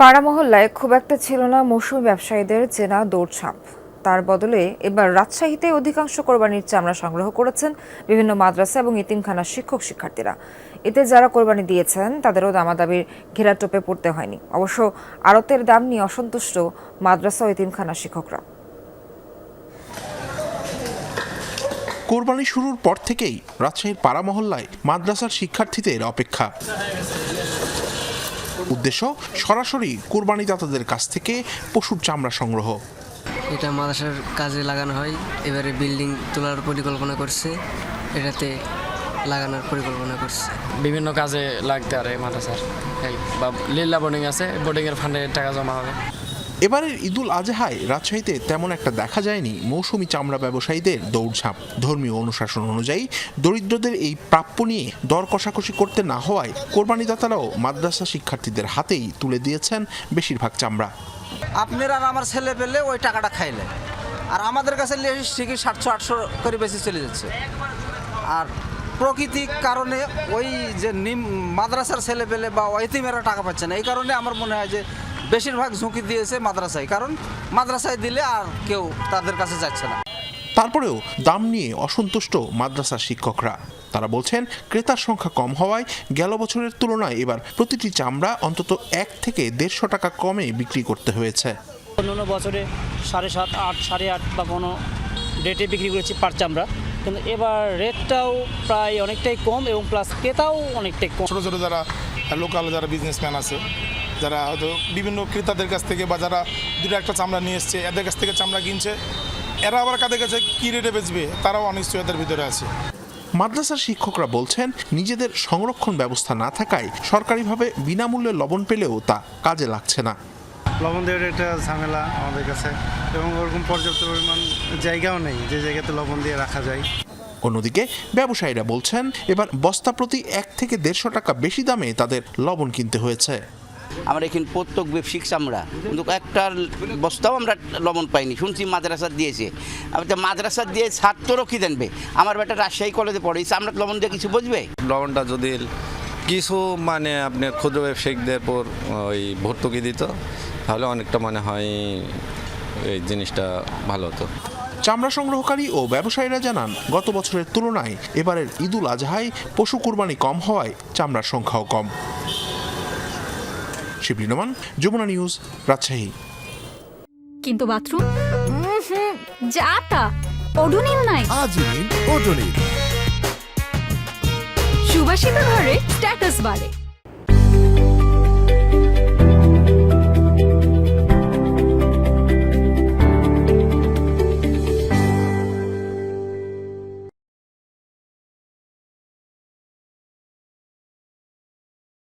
পাড়া মহল্লায় খুব একটা ছিল না মৌসুমী ব্যবসায়ীদের চেনা দৌড়ছাপ। তার বদলে এবার রাজশাহীতে অধিকাংশ কোরবানির চামড়া সংগ্রহ করেছেন বিভিন্ন মাদ্রাসা এবং ইতিমখানার শিক্ষক শিক্ষার্থীরা। এতে যারা কোরবানি দিয়েছেন, তাদেরও দামাদাবির ঘেরাটোপে পড়তে হয়নি। অবশ্য আড়তের দাম নিয়ে অসন্তুষ্ট মাদ্রাসা ও ইতিমখানার শিক্ষকরা। কোরবানি শুরুর পর থেকেই রাজশাহীর পাড়া মহল্লায় মাদ্রাসার শিক্ষার্থীদের অপেক্ষা। উদ্দেশ্য সরাসরি কোরবানিদাতাদের কাছ থেকে পশুর চামড়া সংগ্রহ। এটা মাদ্রাসার কাজে লাগানো হয়। এবারে বিল্ডিং তোলার পরিকল্পনা করছে। এটাতে লাগানোর পরিকল্পনা করছে। বিভিন্ন কাজে লাগতে পারে মাদ্রাসার। এই বা লীলা বোর্ডিং আছে বোর্ডিংয়ের ফান্ডে টাকা জমা হবে। এবারের ঈদুল আজহায় রাজশাহীতে তেমন একটা দেখা যায়নি মৌসুমি চামড়া ব্যবসায়ীদের দৌড়ঝাঁপ। ধর্মীয় অনুশাসন অনুযায়ী দরিদ্রদের এই প্রাপ্য নিয়ে দর কষাকষি করতে না হওয়ায় কোরবানিদাতারাও মাদ্রাসা শিক্ষার্থীদের হাতেই তুলে দিয়েছেন বেশিরভাগ চামড়া। আপনারা আমার ছেলে পেলে ওই টাকাটা খাইলে আর আমাদের কাছে ঠিকই সাতশো, আটশো করে বেশি চলে যাচ্ছে। আর প্রকৃতিক কারণে ওই যে নিম মাদ্রাসার ছেলে পেলে বা ঐতিমেরা টাকা পাচ্ছে না। এই কারণে আমার মনে হয় যে বেশিরভাগ ঝুঁকি দিয়েছে মাদ্রাসায় কারণ মাদ্রাসায় দিলে আর কেউ তাদের কাছে যাচ্ছে না। তারপরেও দাম নিয়ে অসন্তুষ্ট মাদ্রাসার শিক্ষকরা। তারা বলছেন ক্রেতার সংখ্যা কম হওয়ায় গেল বছরের তুলনায় এবার প্রতিটি চামড়া অন্তত এক থেকে দেড়শো টাকা কমে বিক্রি করতে হয়েছে। অন্যান্য বছরে সাড়ে সাত আট সাড়ে আট বা কোনো রেটে বিক্রি করেছি পাট চামড়া। কিন্তু এবার রেটটাও প্রায় অনেকটাই কম এবং প্লাস ক্রেতাও অনেকটাই কম। ছোটো ছোটো যারা লোকাল যারা বিজনেসম্যান আছে যারা হয়তো বিভিন্ন ক্রেতাদের কাছ থেকে বা যারা দুটো একটা চামড়া নিয়ে এসছে এদের কাছ থেকে চামড়া কিনছে এরা আবার কাদের কাছে কী রেটে বেচবে তারাও অনিশ্চয়তার ভিতরে আছে। মাদ্রাসার শিক্ষকরা বলছেন নিজেদের সংরক্ষণ ব্যবস্থা না থাকায় সরকারিভাবে বিনামূল্যে লবণ পেলেও তা কাজে লাগছে না। লবণ দেওয়ার একটা ঝামেলা আমাদের কাছে এবং ওরকম পর্যাপ্ত পরিমাণ জায়গাও নেই যে জায়গাতে লবণ দিয়ে রাখা যায়। অন্যদিকে ব্যবসায়ীরা বলছেন এবার বস্তা প্রতি এক থেকে দেড়শো টাকা বেশি দামে তাদের লবণ কিনতে হয়েছে। আমরা এখানে প্রত্যেক ব্যবসিক চামড়া কিন্তু একটা বস্তাও আমরা লবণ পাইনি। শুনছি মাদ্রাসা দিয়েছে। আমি তো মাদ্রাসা দিয়ে ছাত্রও কি জানবে? আমার বেটা রাজশাহী কলেজে পড়ে এই চামড়া লবণ দিয়ে কিছু বুঝবে? লবণটা যদি কিছু মানে আপনার ক্ষুদ্র ব্যবসায়িকদের পর ওই ভর্তুকি দিত তাহলে অনেকটা মনে হয় এই জিনিসটা ভালো হতো। চামড়া সংগ্রহকারী ও ব্যবসায়ীরা জানান গত বছরের তুলনায় এবারের ঈদুল আজহায় পশু কুরবানি কম হওয়ায় চামড়ার সংখ্যাও কম। শিবলি নোমান যমুনা নিউজ রাজশাহী। কিন্তু বাথরুম? যা তা ওডোনিল নাই। আজই ওডোনিল সুবাসিত ঘরে স্ট্যাটাস বাড়ে।